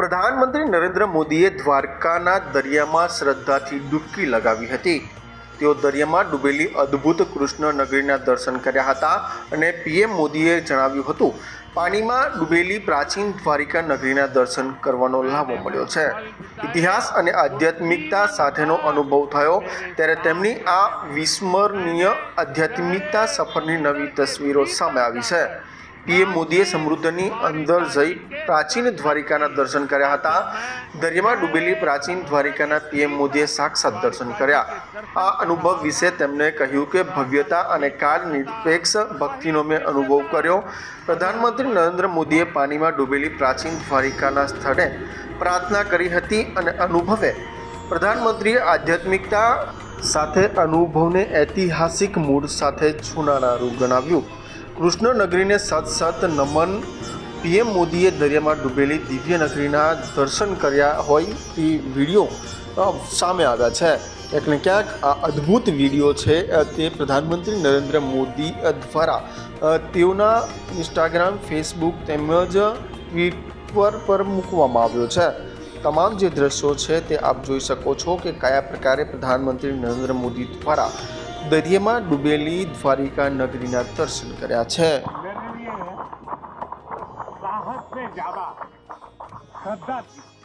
પ્રધાનમંત્રી નરેન્દ્ર મોદીએ દ્વારકાના દરિયામાં શ્રદ્ધાથી ડૂબકી લગાવી હતી. તેઓ દરિયામાં ડૂબેલી અદ્ભુત કૃષ્ણ નગરીના દર્શન કર્યા હતા અને પીએમ મોદીએ જણાવ્યું હતું, પાણીમાં ડૂબેલી પ્રાચીન દ્વારિકા નગરીના દર્શન કરવાનો લાભો મળ્યો છે. ઇતિહાસ અને આધ્યાત્મિકતા સાથેનો અનુભવ થયો, ત્યારે તેમની આ વિસ્મરણીય આધ્યાત્મિકતા સફરની નવી તસવીરો સામે આવી છે. પીએમ મોદીએ સમૃદ્ધની અંદર જઈ પ્રાચીન દ્વારિકાના દર્શન કર્યા હતા. દરિયામાં ડૂબેલી પ્રાચીન દ્વારિકાના પીએમ મોદીએ સાક્ષાત દર્શન કર્યા. આ અનુભવ વિશે તેમણે કહ્યું કે ભવ્યતા અને કાળ નિરપેક્ષ ભક્તિનો મેં અનુભવ કર્યો. પ્રધાનમંત્રી નરેન્દ્ર મોદીએ પાણીમાં ડૂબેલી પ્રાચીન દ્વારિકાના સ્થળે પ્રાર્થના કરી હતી અને અનુભવે પ્રધાનમંત્રીએ આધ્યાત્મિકતા સાથે અનુભવને ઐતિહાસિક મૂળ સાથે છુનાનારું ગણાવ્યું. કૃષ્ણ સાથ નમન. પીએમ મોદીએ દરિયામાં ડૂબેલી દિવ્ય નગરીના દર્શન કર્યા હોય તે વીડિયો સામે આવ્યા છે. એટલે ક્યાંક આ અદ્ભુત વીડિયો છે તે પ્રધાનમંત્રી નરેન્દ્ર મોદી દ્વારા. તેઓના ઇન્સ્ટાગ્રામ, ફેસબુક તેમજ ટ્વિટર પર મૂકવામાં આવ્યો છે. તમામ જે દ્રશ્યો છે તે આપ જોઈ શકો છો કે કયા પ્રકારે પ્રધાનમંત્રી નરેન્દ્ર મોદી દ્વારા દરિયામાં ડૂબેલી દ્વારિકા નગરીના દર્શન કર્યા છે. मेरे